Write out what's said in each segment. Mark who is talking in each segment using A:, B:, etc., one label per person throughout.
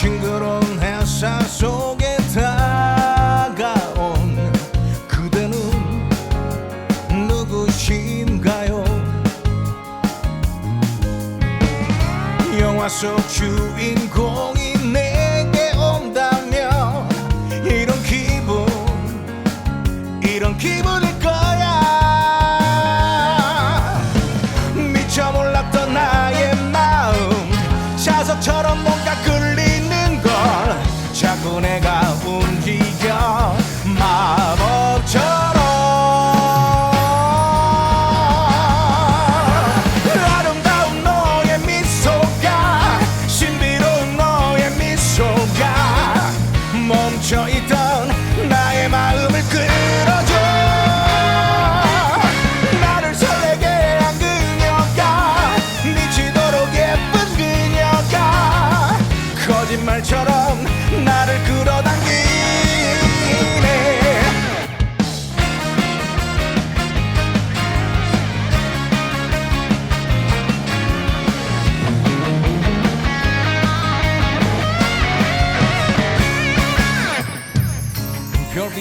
A: 싱그러운 햇살 속에 다가온 그대는 누구신가요? 영화 속 주인공이 내게 온다면 이런 기분 이런 기분일까 있던 나의 마음을 끌어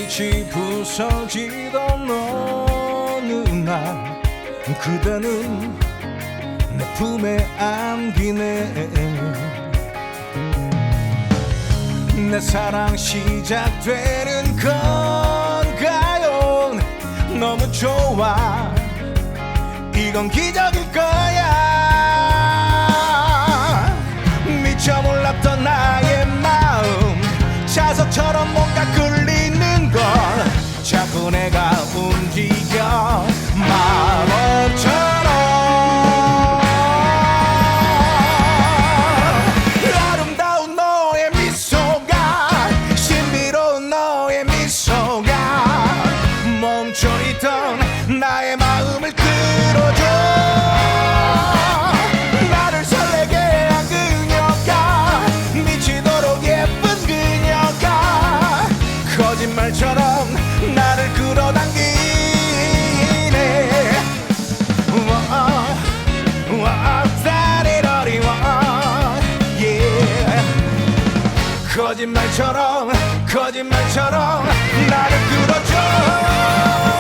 A: 빛이 부서지던 어느 날 그대는 내 품에 안기네. 내 사랑 시작되는 건가요? 너무 좋아. 이건 기적일 거야. 깃발처럼 나를 끌어당기네. wow, 짜리, 어, 리, wow, 거짓말처럼 거짓말처럼 나를 끌어줘.